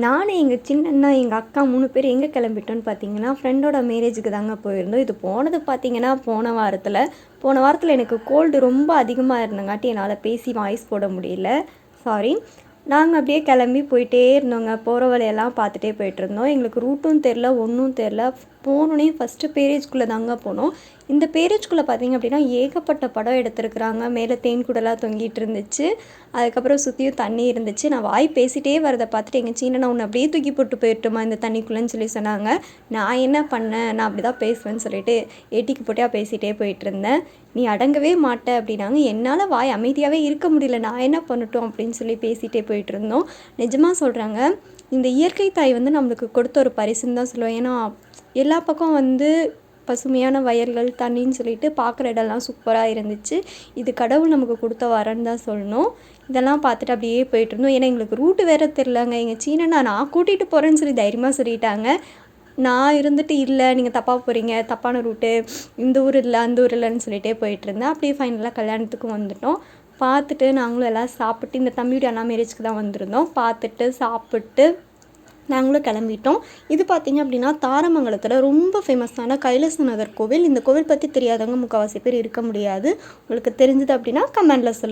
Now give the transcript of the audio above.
நானும் எங்கள் சின்னண்ணா எங்கள் அக்கா மூணு பேர் எங்கே கிளம்பிட்டோன்னு பார்த்தீங்கன்னா ஃப்ரெண்டோட மேரேஜுக்கு தாங்க போயிருந்தோம். இது போனது பார்த்தீங்கன்னா போன வாரத்தில். போன வாரத்தில் எனக்கு கோல்டு ரொம்ப அதிகமாக இருந்தங்காட்டி என்னால் பேசி வாய்ஸ் போட முடியல. சாரி நாங்கள் அப்படியே கிளம்பி போயிட்டே இருந்தோங்க. போகிற வழியெல்லாம் பார்த்துட்டே போயிட்டு இருந்தோம். எங்களுக்கு ரூட்டும் தெரில ஒன்றும் தெரில போனோடனே ஃபஸ்ட்டு பேரேஜ்குள்ளே தாங்க போனோம். இந்த பேரேஜ்குள்ளே பார்த்தீங்க அப்படின்னா ஏகப்பட்ட படம் எடுத்திருக்கிறாங்க. மேலே தேன் கூடலாம் தொங்கிட்டு இருந்துச்சு. அதுக்கப்புறம் சுற்றியும் தண்ணி இருந்துச்சு. நான் வாய் பேசிட்டே வரதை பார்த்துட்டு எங்கள் சீனை நான் உன்னை அப்படியே தூக்கி போட்டு போயிட்டுமா இந்த தண்ணிக்குள்ளேன்னு சொல்லி சொன்னாங்க. நான் என்ன பண்ணேன்? நான் அப்படி தான் பேசுவேன்னு சொல்லிட்டு ஏட்டிக்கு போட்டியாக பேசிகிட்டே போயிட்டு இருந்தேன். நீ அடங்கவே மாட்ட அப்படின்னாங்க. என்னால் வாய் அமைதியாகவே இருக்க முடியல. நான் என்ன பண்ணட்டும் அப்படின்னு சொல்லி பேசிகிட்டே போயிட்டு இருந்தோம். நிஜமாக சொல்கிறாங்க இந்த இயற்கை தாய் வந்து நம்மளுக்கு கொடுத்த ஒரு பரிசுன்னு தான் சொல்லுவேன். ஏன்னா எல்லா பக்கம் வந்து பசுமையான வயல்கள் தண்ணின்னு சொல்லிட்டு பார்க்குற இடம்லாம் சூப்பராக இருந்துச்சு. இது கடவுள் நமக்கு கொடுத்த வரன்னு தான் சொல்லணும். இதெல்லாம் பார்த்துட்டு அப்படியே போயிட்டு இருந்தோம். ஏன்னா எங்களுக்கு ரூட்டு வேறு தெரிலங்க எங்கள் சீனண்ணா நான் கூட்டிகிட்டு போகிறேன்னு சொல்லி தைரியமாக சொல்லிட்டாங்க. நான் இருந்துட்டு இல்லை நீங்கள் தப்பாக போகிறீங்க தப்பான ரூட்டு இந்த ஊர் இல்லை அந்த ஊர் இல்லைன்னு சொல்லிட்டே போயிட்டு இருந்தேன். அப்படியே ஃபைனலாக கல்யாணத்துக்கு வந்துட்டோம். பார்த்துட்டு நாங்களும் எல்லாம் சாப்பிட்டு இந்த தம்பியுடைய அண்ணா மேரேஜ்க்கு தான் வந்திருந்தோம். பார்த்துட்டு சாப்பிட்டு நாங்களும் கிளம்பிட்டோம். இது பார்த்தீங்க அப்படின்னா தாரமங்கலத்தில் ரொம்ப ஃபேமஸான கைலாசநாதர் கோவில். இந்த கோவில் பற்றி தெரியாதவங்க முக்கால்வாசி பேர் இருக்க முடியாது. உங்களுக்கு தெரிஞ்சது அப்படின்னா கமெண்டில் சொல்லுங்கள்